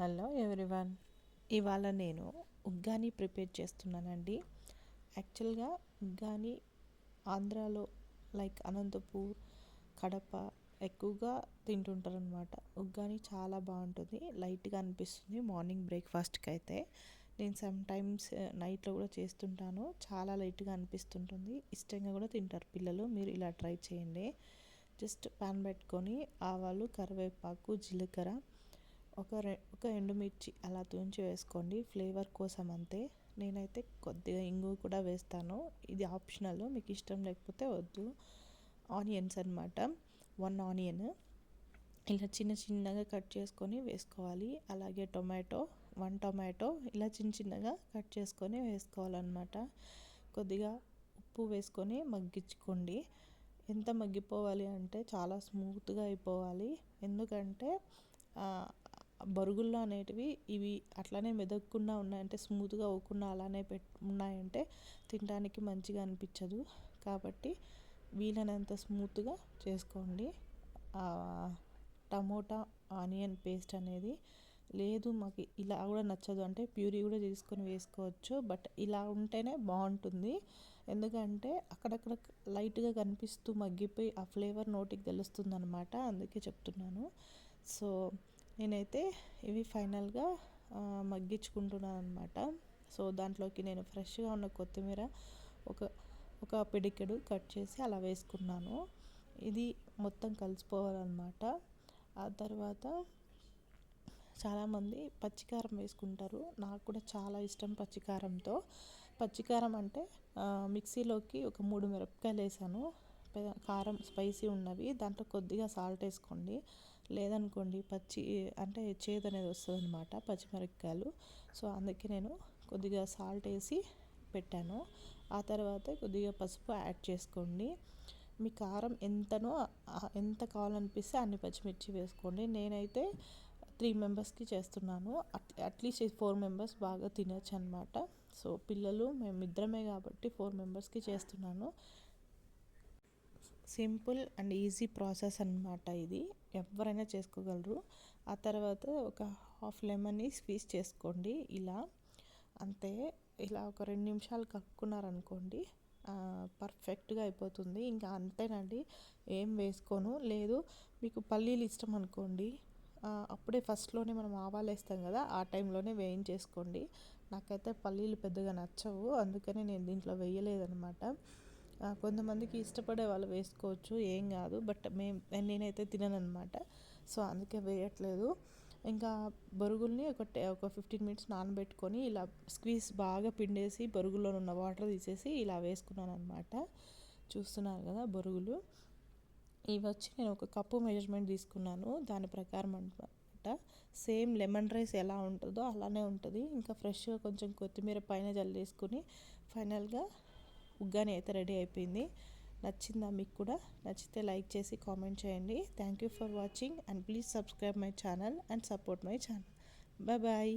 Hello everyone. ఇవాళ నేను uggani prepare చేస్తున్నానండి. యాక్చువల్గా ఉగ్గాని ఆంధ్రాలో లైక్ అనంతపూర్ కడప ఎక్కువగా తింటుంటారు అనమాట ఉగ్గాని చాలా బాగుంటుంది లైట్గా అనిపిస్తుంది మార్నింగ్ బ్రేక్ఫాస్ట్కి అయితే నేను సమ్ టైమ్స్ నైట్లో కూడా చేస్తుంటాను చాలా లైట్గా అనిపిస్తుంటుంది ఇష్టంగా కూడా తింటారు పిల్లలు మీరు ఇలా ట్రై చేయండి. జస్ట్ పాన్ పెట్టుకొని ఆవాలు కరివేపాకు జీలకర్ర ఒక రె ఒక ఎండుమిర్చి అలా తుంచి వేసుకోండి. ఫ్లేవర్ కోసం అంతే. నేనైతే కొద్దిగా ఇంగు కూడా వేస్తాను. ఇది ఆప్షనల్ మీకు ఇష్టం లేకపోతే వద్దు. ఆనియన్స్ అనమాట వన్ ఆనియన్. ఇలా చిన్న చిన్నగా కట్ చేసుకొని వేసుకోవాలి. అలాగే టొమాటో వన్ టొమాటో ఇలా చిన్న చిన్నగా కట్ చేసుకొని వేసుకోవాలన్నమాట. కొద్దిగా ఉప్పు వేసుకొని మగ్గించుకోండి. ఎంత మగ్గిపోవాలి అంటే చాలా స్మూత్గా అయిపోవాలి. ఎందుకంటే బరుగుల్లో అనేటివి ఇవి అట్లానే మెదక్కుండా ఉన్నాయంటే స్మూత్గా అవ్వకుండా అలానే పెట్ ఉన్నాయంటే తినడానికి మంచిగా అనిపించదు. కాబట్టి వీలైనంత స్మూత్గా చేసుకోండి. టమోటా ఆనియన్ పేస్ట్ అనేది లేదు మాకు ఇలా కూడా నచ్చదు. అంటే ప్యూరీ కూడా తీసుకొని వేసుకోవచ్చు. బట్ ఇలా ఉంటేనే బాగుంటుంది. ఎందుకంటే అక్కడక్కడ లైట్గా కనిపిస్తూ మగ్గిపోయి ఆ ఫ్లేవర్ నోటికి తెలుస్తుంది అనమాట అందుకే చెప్తున్నాను. సో నేనైతే ఇవి ఫైనల్గా మగ్గించుకుంటున్నాను అనమాట సో దాంట్లోకి నేను ఫ్రెష్గా ఉన్న కొత్తిమీర ఒక ఒక పిడికెడు కట్ చేసి అలా వేసుకున్నాను. ఇది మొత్తం కలిసిపోవాలన్నమాట. ఆ తర్వాత చాలామంది పచ్చికారం వేసుకుంటారు. నాకు కూడా చాలా ఇష్టం పచ్చికారంతో. పచ్చికారం అంటే మిక్సీలోకి ఒక మూడు మిరపకాయలు వేసాను. కారం స్పైసీ ఉన్నవి. దాంట్లో కొద్దిగా సాల్ట్ వేసుకోండి. లేదనుకోండి పచ్చి అంటే చేదు అనేది వస్తుంది అనమాట పచ్చిమిరపకాయలు. సో అందుకే నేను కొద్దిగా సాల్ట్ వేసి పెట్టాను. ఆ తర్వాత కొద్దిగా పసుపు యాడ్ చేసుకోండి. మీ కారం ఎంతనో ఎంత కావాలనిపిస్తే అన్ని పచ్చిమిర్చి వేసుకోండి. నేనైతే త్రీ మెంబర్స్కి చేస్తున్నాను. అట్ అట్లీస్ట్ ఫోర్ మెంబర్స్ బాగా తినచ్చు అనమాట సో పిల్లలు మేమిద్దరమే కాబట్టి ఫోర్ మెంబర్స్కి చేస్తున్నాను. సింపుల్ అండ్ ఈజీ ప్రాసెస్ అనమాట ఇది. ఎవరైనా చేసుకోగలరు. ఆ తర్వాత ఒక హాఫ్ లెమన్ని స్క్వీజ్ చేసుకోండి ఇలా. అంతే. ఇలా ఒక రెండు నిమిషాలు కక్కున్నారనుకోండి పర్ఫెక్ట్గా అయిపోతుంది. ఇంకా అంతేనండి. ఏం వేసుకోను. లేదు మీకు పల్లీలు ఇష్టం అనుకోండి అప్పుడే ఫస్ట్లోనే మనం ఆవాలు వేస్తాం కదా ఆ టైంలోనే వేయించేసుకోండి. నాకైతే పల్లీలు పెద్దగా నచ్చవు. అందుకనే నేను దీంట్లో వేయలేదనమాట కొంతమందికి ఇష్టపడే వాళ్ళు వేసుకోవచ్చు ఏం కాదు. బట్ మేము నేనైతే తినను అనమాట సో అందుకే వేయట్లేదు. ఇంకా బొరుగుల్ని ఒక ఒక ఫిఫ్టీన్ మినిట్స్ నానబెట్టుకొని ఇలా స్క్వీజ్ బాగా పిండేసి బరుగులో ఉన్న వాటర్ తీసేసి ఇలా వేసుకున్నాను అనమాట చూస్తున్నారు కదా బొరుగులు. ఇవి వచ్చి నేను ఒక కప్పు మెజర్మెంట్ తీసుకున్నాను. దాని ప్రకారం అనమాట సేమ్ లెమన్ రైస్ ఎలా ఉంటుందో అలానే ఉంటుంది. ఇంకా ఫ్రెష్గా కొంచెం కొత్తిమీర పైన జల్లేసుకుని ఫైనల్గా ఉగ్గాని అయితే రెడీ అయిపోయింది. నచ్చిందా మీకు కూడా? నచ్చితే లైక్ చేసి కామెంట్ చేయండి. Thank you for watching and please subscribe my channel and support my channel. Bye bye.